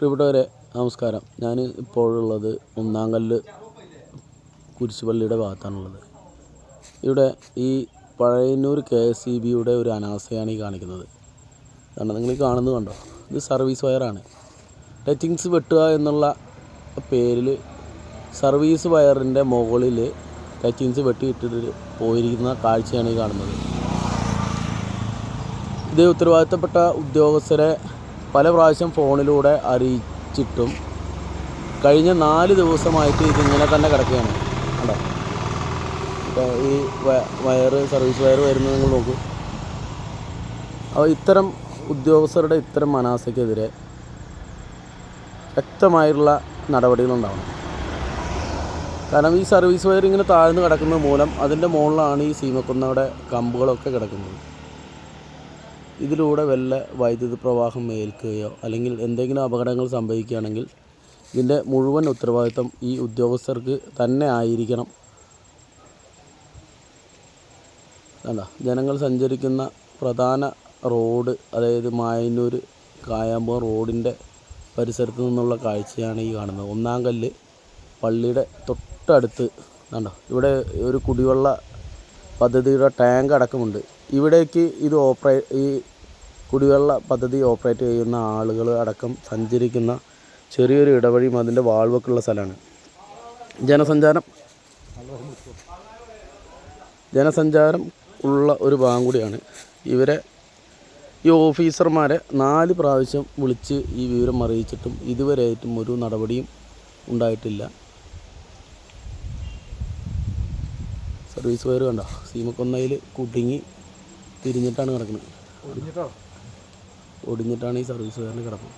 പ്രിയപ്പെട്ടവരെ നമസ്കാരം. ഞാൻ ഇപ്പോഴുള്ളത് ഒന്നാങ്കല്ല് കുരിശുപള്ളിയുടെ ഭാഗത്താണുള്ളത്. ഇവിടെ ഈ പഴയന്നൂർ കെ എസ് ഇ ബിയുടെ ഒരു അനാസയാണ് ഈ കാണിക്കുന്നത്. കാരണം നിങ്ങൾ ഈ കാണുന്നത് കണ്ടോ? ഇത് സർവീസ് വയറാണ്. ടച്ചിങ്സ് വെട്ടുക എന്നുള്ള പേരിൽ സർവീസ് വയറിന്റെ മുകളിൽ ടച്ചിങ്സ് വെട്ടിയിട്ടിട്ട് പോയിരിക്കുന്ന കാഴ്ചയാണ് ഈ കാണുന്നത്. ഇത് ഉത്തരവാദിത്തപ്പെട്ട ഉദ്യോഗസ്ഥരെ പല പ്രാവശ്യം ഫോണിലൂടെ അറിയിച്ചിട്ടും കഴിഞ്ഞ നാല് ദിവസമായിട്ട് ഇതിങ്ങനെ തന്നെ കിടക്കുകയാണ്. കണ്ടോ? ഇപ്പോൾ ഈ വയറ് സർവീസ് വയർ വരുന്നത് നിങ്ങൾ നോക്കൂ. അപ്പോൾ ഇത്തരം ഉദ്യോഗസ്ഥരുടെ ഇത്തരം മനാസയ്ക്കെതിരെ വ്യക്തമായിട്ടുള്ള നടപടികളുണ്ടാവണം. കാരണം ഈ സർവീസ് വയർ ഇങ്ങനെ താഴ്ന്നു കിടക്കുന്നത് മൂലം അതിന്റെ മുകളിലാണ് ഈ സീമക്കുന്നയുടെ കമ്പുകളൊക്കെ കിടക്കുന്നത്. ഇതിലൂടെ വല്ല വൈദ്യുതി പ്രവാഹം ഏൽക്കുകയോ അല്ലെങ്കിൽ എന്തെങ്കിലും അപകടങ്ങൾ സംഭവിക്കുകയാണെങ്കിൽ ഇതിന്റെ മുഴുവൻ ഉത്തരവാദിത്തം ഈ ഉദ്യോഗസ്ഥർക്ക് തന്നെ ആയിരിക്കണം. അല്ല ജനങ്ങൾ സഞ്ചരിക്കുന്ന പ്രധാന റോഡ് അതായത് മായന്നൂർ കായാമ്പ റോഡിന്റെ പരിസരത്ത് നിന്നുള്ള കാഴ്ചയാണ് ഈ കാണുന്നത്. ഒന്നാം കല്ല് പള്ളിയുടെ തൊട്ടടുത്ത്. കണ്ടോ? ഇവിടെ ഒരു കുടിവെള്ള പദ്ധതിയുടെ ടാങ്ക് അടക്കമുണ്ട്. ഇവിടേക്ക് ഇത് ഓപ്പറേ ഈ കുടിവെള്ള പദ്ധതി ഓപ്പറേറ്റ് ചെയ്യുന്ന ആളുകൾ അടക്കം സഞ്ചരിക്കുന്ന ചെറിയൊരു ഇടവഴിയും അതിന്റെ വാൾവൊക്കെയുള്ള സ്ഥലമാണ്. ജനസഞ്ചാരം ജനസഞ്ചാരം ഉള്ള ഒരു ഭാഗം കൂടിയാണ്. ഇവരെ ഈ ഓഫീസർമാരെ നാല് പ്രാവശ്യം വിളിച്ച് ഈ വിവരം അറിയിച്ചിട്ടും ഇതുവരെയായിട്ടും ഒരു നടപടിയും ഉണ്ടായിട്ടില്ല. സർവീസ് വയർ കണ്ടോ? സീമക്കൊന്നയിൽ കുടുങ്ങി തിരിഞ്ഞിട്ടാണ് കിടക്കുന്നത് ഒടിഞ്ഞിട്ടാണ് ഈ സർവീസ് വയറിന് കിടക്കുന്നത്.